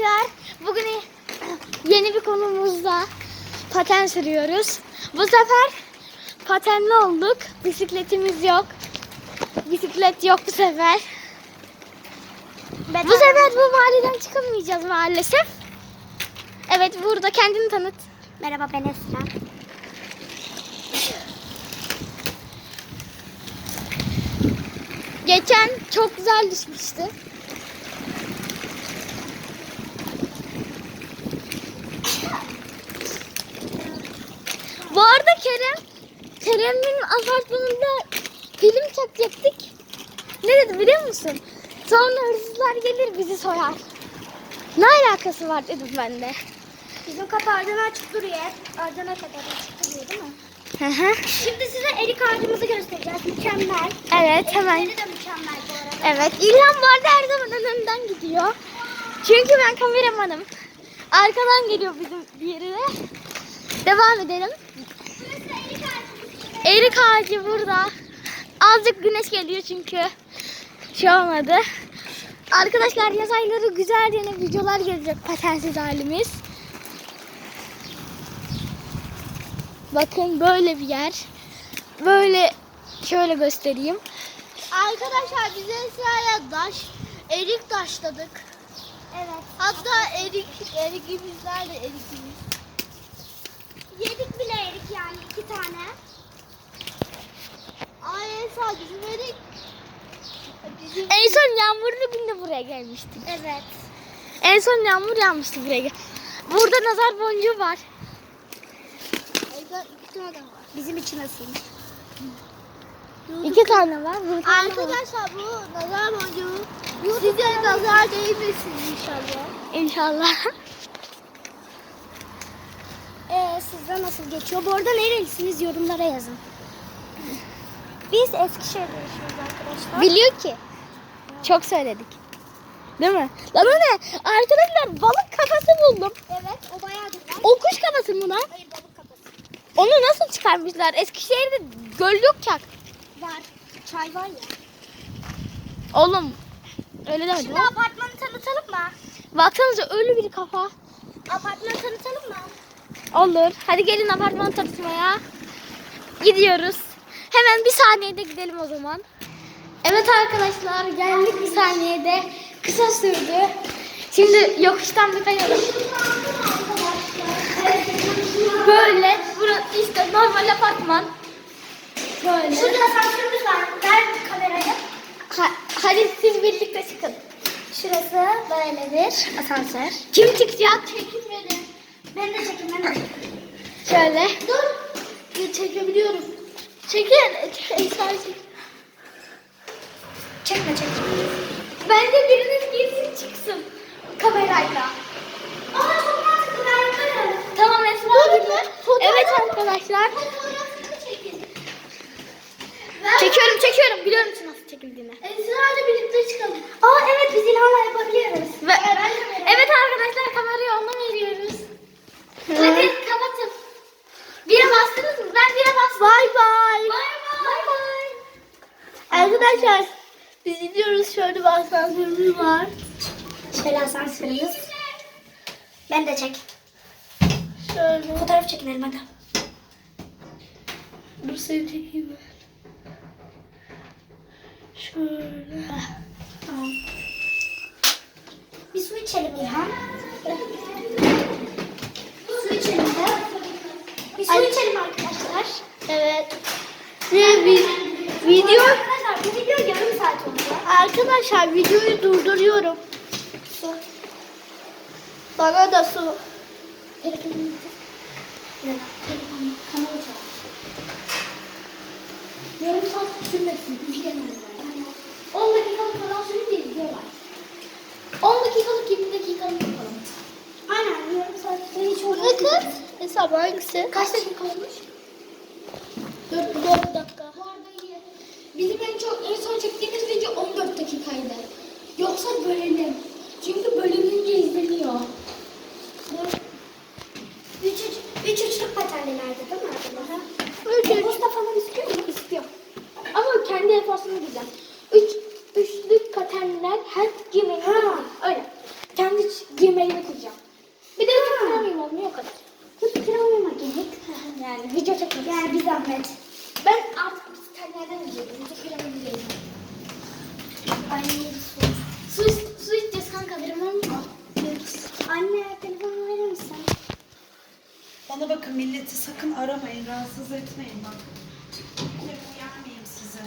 arkadaşlar. Bugün yeni bir konumuzda paten sürüyoruz. Bu sefer patenli olduk. Bisikletimiz yok. Bisiklet yok bu sefer. Bu sefer bu mahalleden çıkamayacağız maalesef. Evet burada kendini tanıt. Merhaba ben Esra. Geçen çok güzel düşmüştü. Arada Kerem, Kerem'in apartmanında film çekecektik. Ne dedi biliyor musun? Sonra hırsızlar gelir bizi sorar. Ne alakası var dedim ben de. Bizim kapı ardına açık duruyor. Ardına kadar açık duruyor değil mi? Hı hı. Şimdi size erik ağacımızı göstereceğiz. Mükemmel. evet hemen. Erikleri de mükemmel bu arada. Evet İlhan bu arada her zaman önümden gidiyor. Çünkü ben kameramanım. Arkadan geliyor bizim diğeri de. Devam edelim. Erik ağacı burada. Azıcık güneş geliyor çünkü. Şey olmadı. Arkadaşlar yaz ayları güzel yine videolar gelecek patensiz halimiz. Bakın böyle bir yer. Böyle şöyle göstereyim. Arkadaşlar biz Esra'ya daş, erik taşladık. Evet. Hatta erik, erikimiz nerede erikimiz? Yedik bile erik yani iki tane. Ay Esra bizim. En son yağmurlu günde buraya gelmiştik. Evet. En son yağmur yağmıştı buraya. gel- Burada nazar boncuğu var. Evde iki tane var. Bizim için nasıl? İki tane var. Arkadaşlar bu nazar boncuğu size nazar değmesin inşallah. İnşallah. Ee, sizde nasıl geçiyor? Bu arada nerelisiniz yorumlara yazın. Biz Eskişehir'de yaşıyoruz arkadaşlar. Biliyor ki. Çok söyledik. Değil mi? Lan o ne? Arkadaşlar balık kafası buldum. Evet o bayağı güzel. O kuş kafası mı lan? Hayır balık kafası. Onu nasıl çıkarmışlar? Eskişehir'de göl yok ki. Var. Çay var ya. Oğlum. Öyle demedim. Şimdi apartmanı tanıtalım mı? Baksanıza ölü bir kafa. Apartmanı tanıtalım mı? Olur. Hadi gelin apartman tanıtmaya. Gidiyoruz. Hemen bir saniyede gidelim o zaman. Evet arkadaşlar geldik bir saniyede. Kısa sürdü. Şimdi yokuştan bir kayalım. Böyle. Burası işte normal apartman. Böyle. Şurada asansörümüz var. Ver kamerayı. Ha- hadi siz birlikte çıkın. Şurası böyledir. Asansör. Kim çıkacak? Çekilmedi. Ben de çekeyim ben de. Şöyle. Dur. Bir çekebiliyorum. Çekin. Esra çek. Çekme çekme. Bence biriniz girsin çıksın. Kamerayla. Aa. Ben yaparım. Tamam. Fotoğraf- Evet arkadaşlar. Fotoğrafını çekin. Çekiyorum çekiyorum. Biliyor musun nasıl çekildiğini? Esra ile birlikte çıkalım. Aa evet biz İlhan'la yapabiliyoruz. Ve, evet arkadaşlar kamerayı ona veriyoruz. Hadi kapatın. Bire bastınız? Ben bire bastım. Bay bay. Bay bay. bay. Arkadaşlar biz gidiyoruz. Şöyle bir asansörümüz var. Şöyle asansörümüz. Ben de çek. Şöyle. Fotoğraf çekinelim hadi. Dur seni çekeyim ben. Şöyle. Tamam. Bir su içelim İlhan. Su içelim de. Su içelim arkadaşlar. Evet. Ve bir video Arkadaşlar bu video yarım saat oldu. arkadaşlar videoyu durduruyorum. Su. Bana da su. Kanalı. Yarım saat sürmesin. İzlemeyin. 10 dakikalık falan sürünce izliyorlar. 10 dakikalık 20 dakikalık yapalım. Aynen yarım saat hiç Ne uğraşmıyor. Kız? Hesap hangisi? Kaç dakika olmuş? 4, 4 dakika. Bu arada iyi. Bizim en çok en son çektiğimiz video 14 dakikaydı. Yoksa bölelim. Çünkü bölününce izleniyor. Üç, üç, üç uçluk patenlilerde değil mi arkadaşlar? Üç, üç. Posta falan istiyor mu? İstiyor. Ama kendi efasını diyeceğim. Üç, üçlük patenler her. Ha. Öyle. Kendi giymeyi elime koyacağım. Bir de YouTube kanalı olmuyor o kadar. Tut kira oynamak gerek. Yani video çekmek. Yani bir zahmet. Ben artık sitenlerden izliyorum. YouTube kanalı izliyorum. Ay Su, is- su içeceğiz kanka benim? Anne telefonu verir misin? Bana bakın milleti sakın aramayın, rahatsız etmeyin bak. Uyarmayayım size.